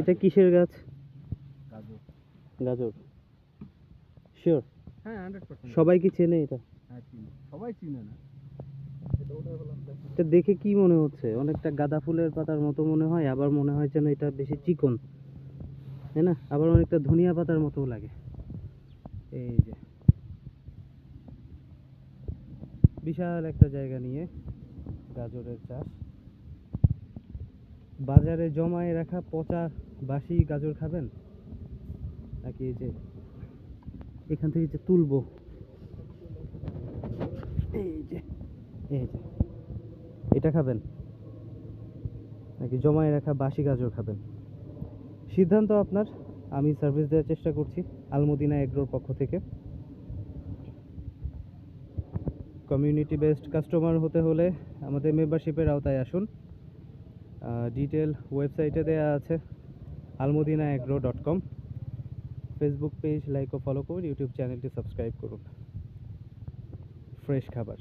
এটা কিসের গাছ? গাজর। গাজর। শিওর হ্যাঁ হান্ড্রেড পার্সেন্ট সবাই কি চেনে এটা? হ্যাঁ চিনি। সবাই চিনে না। এটা এটা দেখে কি মনে হচ্ছে? অনেকটা গাঁদা ফুলের পাতার মতো মনে হয় আবার মনে হয় যেন এটা বেশি চিকন। তাই না? আবার অনেকটা ধনিয়া পাতার মতো লাগে। এই যে। বিশাল একটা জায়গা নিয়ে গাজরের চাষ। বাজারে জমায়ে রাখা পচা বাসি গাজর খাবেন? নাকি এই যে এখান থেকে যে তুলবো? এই যে এই যে, এটা খাবেন? নাকি জমায়ে রাখা বাসি গাজর খাবেন? সিদ্ধান্ত আপনার। আমি সার্ভিস দেওয়ার চেষ্টা করছি আলমদিনা এগ্রোর পক্ষ থেকে। কমিউনিটি বেসড কাস্টমার হতে হলে আমাদের মেম্বারশিপের আওতায় আসুন। ডিটেল ওয়েবসাইটে দেওয়া আছে Almadina agro dot com Facebook page like ও ফলো করুন ইউটিউব চ্যানেলটি সাবস্ক্রাইব করুন। ফ্রেশ খাবার।